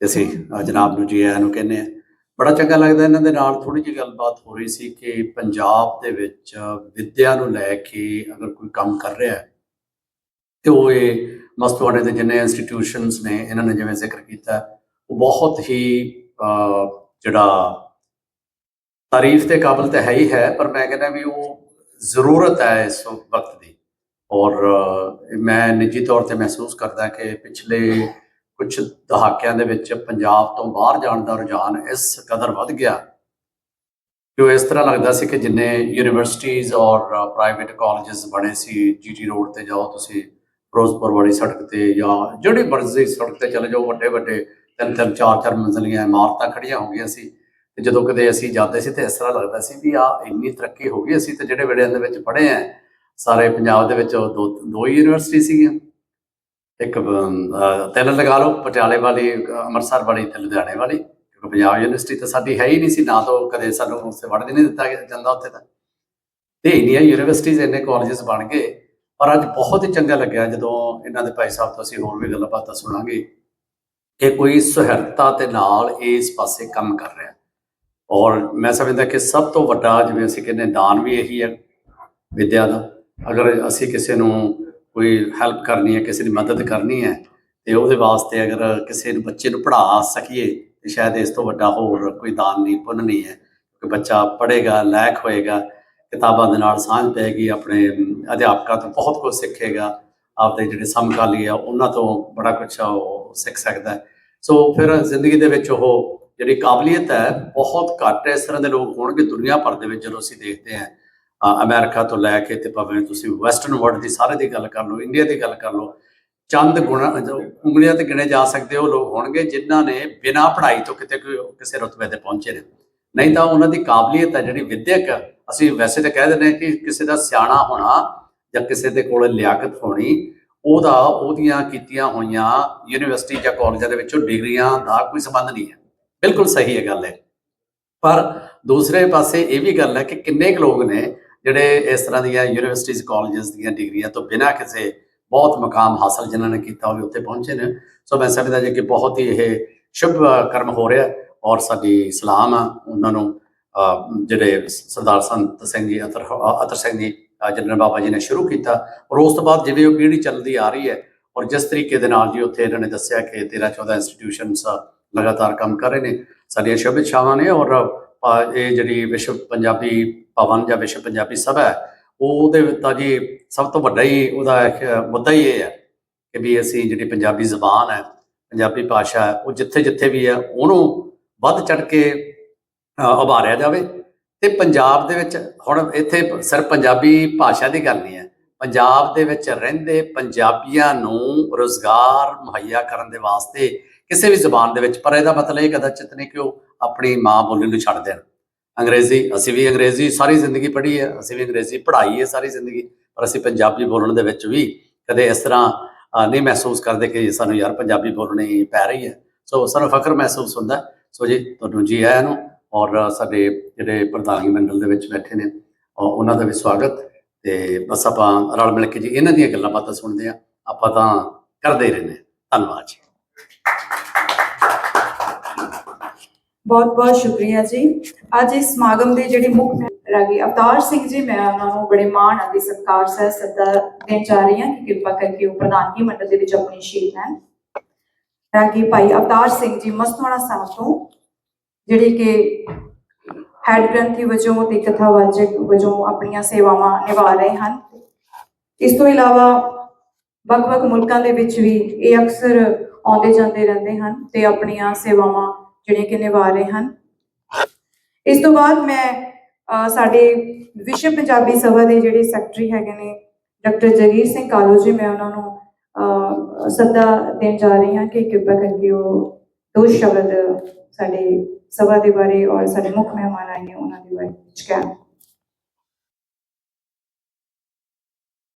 ਤੇ ਅਸੀਂ ਜਨਾਬ ਨੂੰ ਜੀ ਆਇਆਂ ਨੂੰ ਕਹਿੰਦੇ ਆ ਬੜਾ ਚੰਗਾ ਲੱਗਦਾ ਇਹਨਾਂ ਦੇ ਨਾਲ ਥੋੜੀ ਜਿਹੀ ਗੱਲਬਾਤ ਹੋ ਰਹੀ ਸੀ ਕਿ ਪੰਜਾਬ ਦੇ ਵਿੱਚ ਵਿੱਦਿਆ ਨੂੰ ਲੈ ਕੇ ਅਗਰ ਕੋਈ ਕੰਮ ਕਰ ਰਿਹਾ ਹੈ ਤੇ ਉਹ ਇਹ ਮਸਤਵਾੜੇ ਦੇ ਜਿੰਨੇ ਇੰਸਟੀਟਿਊਸ਼ਨਸ ਨੇ ਇਹਨਾਂ ਨੇ ਜਿਵੇਂ ਜ਼ਿਕਰ ਕੀਤਾ ਉਹ ਬਹੁਤ ਹੀ ਅ, ਜਿਹੜਾ ਤਾਰੀਫ ਦੇ ਕਾਬਲ ਤਾਂ ਹੈ ਹੀ ਹੈ ਪਰ ਮੈਂ ਕਹਿੰਦਾ ਵੀ ਉਹ ਜ਼ਰੂਰਤ ਹੈ ਇਸ ਵਕਤ ਦੀ। ਔਰ ਮੈਂ ਨਿੱਜੀ ਤੌਰ ਤੇ ਮਹਿਸੂਸ ਕਰਦਾ ਕਿ ਪਿਛਲੇ ਕੁਝ ਦਹਾਕਿਆਂ ਦੇ ਵਿੱਚ ਪੰਜਾਬ ਤੋਂ ਬਾਹਰ ਜਾਣ ਦਾ ਰੁਝਾਨ ਇਸ ਕਦਰ ਵੱਧ ਗਿਆ। ਕਿ ਉਹ ਇਸ ਤਰ੍ਹਾਂ ਲੱਗਦਾ ਸੀ ਕਿ ਜਿੰਨੇ ਯੂਨੀਵਰਸਿਟੀਜ਼ ਔਰ ਪ੍ਰਾਈਵੇਟ ਕਾਲਜਸ ਬਣੇ ਸੀ ਜੀਟੀ ਰੋਡ ਤੇ ਜਾਓ ਤੁਸੀਂ, ਫਿਰੋਜ਼ਪੁਰ ਵਾਲੀ ਸੜਕ ਤੇ ਜਾਂ ਜਿਹੜੀ ਮਰਜ਼ੀ ਸੜਕ ਤੇ ਚਲੇ ਜਾਓ, ਵੱਡੇ ਵੱਡੇ ਤਿੰਨ ਤਿੰਨ ਚਾਰ ਚਾਰ ਮੰਜ਼ਲੀਆਂ ਇਮਾਰਤਾਂ ਖੜੀਆਂ ਹੋ ਗਈਆਂ ਸੀ। ਤੇ ਜਦੋਂ ਕਦੇ ਅਸੀਂ ਜਾਂਦੇ ਸੀ ਤੇ ਇਸ ਤਰ੍ਹਾਂ ਲੱਗਦਾ ਸੀ ਵੀ ਆ ਇੰਨੀ ਤਰੱਕੀ ਹੋ ਗਈ ਅਸੀਂ ਤੇ ਜਿਹੜੇ ਵੇੜਿਆਂ ਦੇ ਵਿੱਚ ਪੜ੍ਹੇ ਆ, ਸਾਰੇ ਪੰਜਾਬ ਦੇ ਵਿੱਚ ਦੋ ਦੋ ਹੀ ਯੂਨੀਵਰਸਿਟੀ ਸੀਗੀਆਂ। ਇੱਕ ਤਿਲ ਲਗਾ ਲਓ, ਪਟਿਆਲੇ ਵਾਲੀ ਅੰਮ੍ਰਿਤਸਰ ਵਾਲੀ ਤੇ ਲੁਧਿਆਣੇ ਵਾਲੀ, ਕਿਉਂਕਿ ਪੰਜਾਬ ਯੂਨੀਵਰਸਿਟੀ ਤਾਂ ਸਾਡੀ ਹੈ ਹੀ ਨਹੀਂ ਸੀ, ਨਾ ਤਾਂ ਕਦੇ ਸਾਨੂੰ ਉਸੇ ਵੜਦੇ ਨਹੀਂ ਦਿੱਤਾ ਜਾਂਦਾ ਉੱਥੇ ਤਾਂ। ਤੇ ਇੰਨੀਆਂ ਯੂਨੀਵਰਸਿਟੀਜ਼, ਇੰਨੇ ਕਾਲਜਸ ਬਣ ਗਏ, ਪਰ ਅੱਜ ਬਹੁਤ ਹੀ ਚੰਗਾ ਲੱਗਿਆ, ਜਦੋਂ ਇਹਨਾਂ ਦੇ ਭਾਈ ਸਾਹਿਬ ਤੋਂ ਅਸੀਂ ਹੋਰ ਵੀ ਗੱਲਾਂ ਬਾਤਾਂ ਸੁਣਾਂਗੇ ਕਿ ਕੋਈ ਸੁਹਿਰਦਤਾ ਦੇ ਨਾਲ ਇਸ ਪਾਸੇ ਕੰਮ ਕਰ ਰਿਹਾ। ਔਰ ਮੈਂ ਸਮਝਦਾ ਕਿ ਸਭ ਤੋਂ ਵੱਡਾ, ਜਿਵੇਂ ਅਸੀਂ ਕਹਿੰਦੇ ਦਾਨ ਵੀ ਇਹੀ ਹੈ ਵਿਦਿਆ ਦਾ। ਅਗਰ ਅਸੀਂ ਕਿਸੇ ਨੂੰ ਕੋਈ ਹੈਲਪ ਕਰਨੀ ਹੈ, ਕਿਸੇ ਦੀ ਮਦਦ ਕਰਨੀ ਹੈ, ਤੇ ਉਹਦੇ ਵਾਸਤੇ ਅਗਰ ਕਿਸੇ ਨੂੰ ਬੱਚੇ ਨੂੰ ਪੜ੍ਹਾ ਸਕੀਏ, ਤੇ ਸ਼ਾਇਦ ਇਸ ਤੋਂ ਵੱਡਾ ਹੋਰ ਕੋਈ ਦਾਨ ਨਹੀਂ, ਪੁੰਨ ਨਹੀਂ ਹੈ ਕਿ ਬੱਚਾ ਪੜ੍ਹੇਗਾ ਲਾਇਕ ਹੋਏਗਾ, ਕਿਤਾਬਾਂ ਦੇ ਨਾਲ ਸਾਂਝ ਪੈਗੀ ਆਪਣੇ ਅਧਿਆਪਕਾਂ ਤੋਂ ਬਹੁਤ ਕੁਝ ਸਿੱਖੇਗਾ, ਆਪਦੇ ਜਿਹੜੇ ਸਮਕਾਲੀ ਆ, ਉਹਨਾਂ ਤੋਂ ਬੜਾ ਕੁਝ ਉਹ ਸਿੱਖ ਸਕਦਾ ਸੋ ਫਿਰ ਜ਼ਿੰਦਗੀ ਦੇ ਵਿੱਚ ਉਹ ਜਿਹੜੀ ਕਾਬਲੀਅਤ ਹੈ, ਬਹੁਤ ਘੱਟ ਇਸ ਤਰ੍ਹਾਂ ਦੇ ਲੋਕ ਹੋਣਗੇ ਦੁਨੀਆ ਭਰ ਦੇ ਵਿੱਚ ਜਦੋਂ ਅਸੀਂ ਦੇਖਦੇ ਹਾਂ। ਅਮਰੀਕਾ ਤੋਂ ਲੈ ਕੇ ਤੇ ਭਾਵੇਂ ਤੁਸੀਂ ਵੈਸਟਰਨ ਵਰਲਡ ਦੀ ਸਾਰੇ ਦੀ ਗੱਲ ਕਰ ਲਓ ਇੰਡੀਆ ਦੀ ਗੱਲ ਕਰ ਲਓ, ਚੰਦ ਗੁਣਾ, ਜੋ ਉਂਗਲੀਆਂ ਤੇ ਗਿਣੇ ਜਾ ਸਕਦੇ ਉਹ ਲੋਕ ਹੋਣਗੇ ਜਿਨ੍ਹਾਂ ਨੇ ਬਿਨਾਂ ਪੜ੍ਹਾਈ ਤੋਂ ਕਿਤੇ ਕੋਈ ਕਿਸੇ ਰੁਤਬੇ ਤੇ ਪਹੁੰਚੇ ਨੇ। ਨਹੀਂ ਤਾਂ ਉਹਨਾਂ ਦੀ ਕਾਬਲੀਅਤ ਹੈ ਜਿਹੜੀ ਵਿਦਿਅਕ ਅਸੀਂ ਵੈਸੇ ਤਾਂ ਕਹਿ ਦਿੰਦੇ ਹਾਂ ਕਿ ਕਿਸੇ ਦਾ ਸਿਆਣਾ ਹੋਣਾ ਜਾਂ ਕਿਸੇ ਦੇ ਕੋਲ ਲਿਆਕਤ ਹੋਣੀ, ਉਹਦਾ ਉਹਦੀਆਂ ਕੀਤੀਆਂ ਹੋਈਆਂ ਯੂਨੀਵਰਸਿਟੀ ਜਾਂ ਕਾਲਜਾਂ ਦੇ ਵਿੱਚੋਂ ਡਿਗਰੀਆਂ ਦਾ ਕੋਈ ਸੰਬੰਧ ਨਹੀਂ ਹੈ। ਬਿਲਕੁਲ ਸਹੀ ਹੈ ਗੱਲ ਹੈ। ਪਰ ਦੂਸਰੇ ਪਾਸੇ ਇਹ ਵੀ ਗੱਲ ਹੈ ਕਿ ਕਿੰਨੇ ਕੁ ਲੋਕ ਨੇ ਜਿਹੜੇ ਇਸ ਤਰ੍ਹਾਂ ਦੀਆਂ ਯੂਨੀਵਰਸਿਟੀਜ਼ ਕਾਲਜਸ ਦੀਆਂ ਡਿਗਰੀਆਂ ਤੋਂ ਬਿਨਾਂ ਕਿਸੇ ਬਹੁਤ ਮਕਾਮ ਹਾਸਲ ਜਿਨ੍ਹਾਂ ਨੇ ਕੀਤਾ ਹੋਵੇ, ਉੱਥੇ ਪਹੁੰਚੇ ਨੇ। ਸੋ ਮੈਂ ਸਮਝਦਾ ਜੀ ਕਿ ਬਹੁਤ ਹੀ ਇਹ ਸ਼ੁਭ ਕਰਮ ਹੋ ਰਿਹਾ ਔਰ ਸਾਡੀ ਸਲਾਮ ਆ ਉਹਨਾਂ ਨੂੰ ਜਿਹੜੇ ਸਰਦਾਰ ਸੰਤ ਸਿੰਘ ਜੀ, ਅਤਰ ਅਤਰ ਸਿੰਘ ਜੀ ਜਨਰਲ ਬਾਬਾ ਜੀ ਨੇ ਸ਼ੁਰੂ ਕੀਤਾ। ਔਰ ਉਸ ਤੋਂ ਬਾਅਦ ਜਿਵੇਂ ਉਹ ਪੀੜ੍ਹੀ ਚੱਲਦੀ ਆ ਰਹੀ ਹੈ ਔਰ ਜਿਸ ਤਰੀਕੇ ਦੇ ਨਾਲ ਜੀ ਉੱਥੇ ਇਹਨਾਂ ਨੇ ਦੱਸਿਆ ਕਿ 13 14 ਇੰਸਟੀਟਿਊਸ਼ਨਸ ਲਗਾਤਾਰ ਕੰਮ ਕਰ ਰਹੇ ਨੇ, ਸਾਡੀਆਂ ਸ਼ੁਭ ਇੱਛਾਵਾਂ ਨੇ ਔਰ ਇਹ ਜਿਹੜੀ ਵਿਸ਼ਵ ਪੰਜਾਬੀ ਭਵਨ ਜਾਂ ਵਿਸ਼ਵ ਪੰਜਾਬੀ ਸਭਾ ਹੈ ਉਹਦੇ ਤਾਂ ਜੀ ਸਭ ਤੋਂ ਵੱਡਾ ਹੀ ਉਹਦਾ ਮੁੱਦਾ ਹੀ ਇਹ ਹੈ ਕਿ ਵੀ ਅਸੀਂ ਜਿਹੜੀ ਪੰਜਾਬੀ ਜ਼ਬਾਨ ਹੈ, ਪੰਜਾਬੀ ਭਾਸ਼ਾ ਹੈ, ਉਹ ਜਿੱਥੇ ਜਿੱਥੇ ਵੀ ਹੈ, ਉਹਨੂੰ ਵੱਧ ਚੜ ਕੇ ਉਭਾਰਿਆ ਜਾਵੇ। ਤੇ ਪੰਜਾਬ ਦੇ ਵਿੱਚ ਹੁਣ ਇੱਥੇ ਸਿਰਫ ਪੰਜਾਬੀ ਭਾਸ਼ਾ ਦੀ ਗੱਲ ਨਹੀਂ ਹੈ, ਪੰਜਾਬ ਦੇ ਵਿੱਚ ਰਹਿੰਦੇ ਪੰਜਾਬੀਆਂ ਨੂੰ ਰੋਜ਼ਗਾਰ ਮੁਹੱਈਆ ਕਰਨ ਦੇ ਵਾਸਤੇ ਕਿਸੇ ਵੀ ਜ਼ਬਾਨ ਦੇ ਵਿੱਚ, ਪਰ ਇਹਦਾ ਮਤਲਬ ਇਹ ਕਦਾਚਿਤ ਨਹੀਂ ਕਿ ਉਹ ਆਪਣੀ ਮਾਂ ਬੋਲੀ ਨੂੰ ਛੱਡ ਦੇਣ। ਅੰਗਰੇਜ਼ੀ, ਅਸੀਂ ਵੀ ਅੰਗਰੇਜ਼ੀ ਸਾਰੀ ਜ਼ਿੰਦਗੀ ਪੜ੍ਹੀ ਹੈ, ਅਸੀਂ ਵੀ ਅੰਗਰੇਜ਼ੀ ਪੜ੍ਹਾਈ ਹੈ ਸਾਰੀ ਜ਼ਿੰਦਗੀ, ਪਰ ਅਸੀਂ ਪੰਜਾਬੀ ਬੋਲਣ ਦੇ ਵਿੱਚ ਵੀ ਕਦੇ ਇਸ ਤਰ੍ਹਾਂ ਨਹੀਂ ਮਹਿਸੂਸ ਕਰਦੇ ਕਿ ਸਾਨੂੰ ਯਾਰ ਪੰਜਾਬੀ ਬੋਲਣੀ ਪੈ ਰਹੀ ਹੈ। ਸੋ ਸਾਨੂੰ ਫਖਰ ਮਹਿਸੂਸ ਹੁੰਦਾ ਸੋ ਜੀ, ਤੁਹਾਨੂੰ ਜੀ ਆਇਆਂ ਨੂੰ ਔਰ ਸਾਡੇ ਜਿਹੜੇ ਪ੍ਰਧਾਨੀ ਮੰਡਲ ਦੇ ਵਿੱਚ ਬੈਠੇ ਨੇ ਉਹਨਾਂ ਦਾ ਵੀ ਸਵਾਗਤ। ਤੇ ਬਸ ਆਪਾਂ ਰਲ ਮਿਲ ਕੇ ਜੀ ਇਹਨਾਂ ਦੀਆਂ ਗੱਲਾਂ ਬਾਤਾਂ ਸੁਣਦੇ ਆ ਆਪਾਂ ਤਾਂ ਕਰਦੇ ਹੀ ਰਹਿੰਦੇ ਹਾਂ। ਧੰਨਵਾਦ ਜੀ। ਬਹੁਤ ਬਹੁਤ ਸ਼ੁਕਰੀਆ ਜੀ। ਅੱਜ ਇਸ ਸਮਾਗਮ ਦੇ ਜਿਹੜੇ ਮੁੱਖ ਰਾਗੀ ਅਵਤਾਰ ਸਿੰਘ ਜੀ, ਮੈਂ ਉਹਨਾਂ ਨੂੰ ਬੜੇ ਮਾਣ ਅਤੇ ਸਤਿਕਾਰ ਸਹਿ ਸੱਦਾ ਦੇਣ ਜਾ ਰਹੀ ਹਾਂ ਕਿ ਕਿਰਪਾ ਕਰਕੇ ਉਹ ਪ੍ਰਧਾਨਗੀ ਮੰਡਲ ਦੇ ਵਿੱਚ ਆਪਣੀ ਸ਼ੀਟ ਲੈਣ ਰਾਗੀ ਭਾਈ ਅਵਤਾਰ ਸਿੰਘ ਜੀ ਮਸਤਵਾੜਾ ਸਾਹਿਬ ਤੋਂ ਜਿਹੜੇ ਕਿ ਹੈਡ ਗ੍ਰੰਥੀ ਵਜੋਂ ਤੇ ਕਥਾਵਾਚਕ ਵਜੋਂ ਆਪਣੀਆਂ ਸੇਵਾਵਾਂ ਨਿਭਾ ਰਹੇ ਹਨ। ਇਸ ਤੋਂ ਇਲਾਵਾ ਵੱਖ-ਵੱਖ ਮੁਲਕਾਂ ਦੇ ਵਿੱਚ ਵੀ ਇਹ ਅਕਸਰ ਆਉਂਦੇ ਜਾਂਦੇ ਰਹਿੰਦੇ ਹਨ ਤੇ ਆਪਣੀਆਂ ਸੇਵਾਵਾਂ ਜਿਹੜੇ ਕਿ ਨਿਭਾ ਰਹੇ ਹਨ। ਇਸ ਤੋਂ ਬਾਅਦ ਮੈਂ ਸਾਡੇ ਵਿਸ਼ਵ ਪੰਜਾਬੀ ਸਭਾ ਦੇ ਜਿਹੜੇ ਸੈਕਟਰੀ ਹੈਗੇ ਨੇ ਡਾਕਟਰ ਜਗੀਰ ਸਿੰਘ ਕਾਲੋ ਜੀ ਮੈਂ ਉਹਨਾਂ ਨੂੰ ਅਹ, ਸੱਦਾ ਦੇਣ ਜਾ ਰਹੀ ਹਾਂ ਕਿ ਕਿਰਪਾ ਕਰਕੇ ਉਹ ਦੋ ਸ਼ਬਦ ਸਾਡੇ ਸਭਾ ਦੇ ਬਾਰੇ ਔਰ ਸਾਡੇ ਮੁੱਖ ਮਹਿਮਾਨ ਆਏ ਨੇ ਉਹਨਾਂ ਦੇ ਬਾਰੇ ਵਿੱਚ ਕਹਿਣ।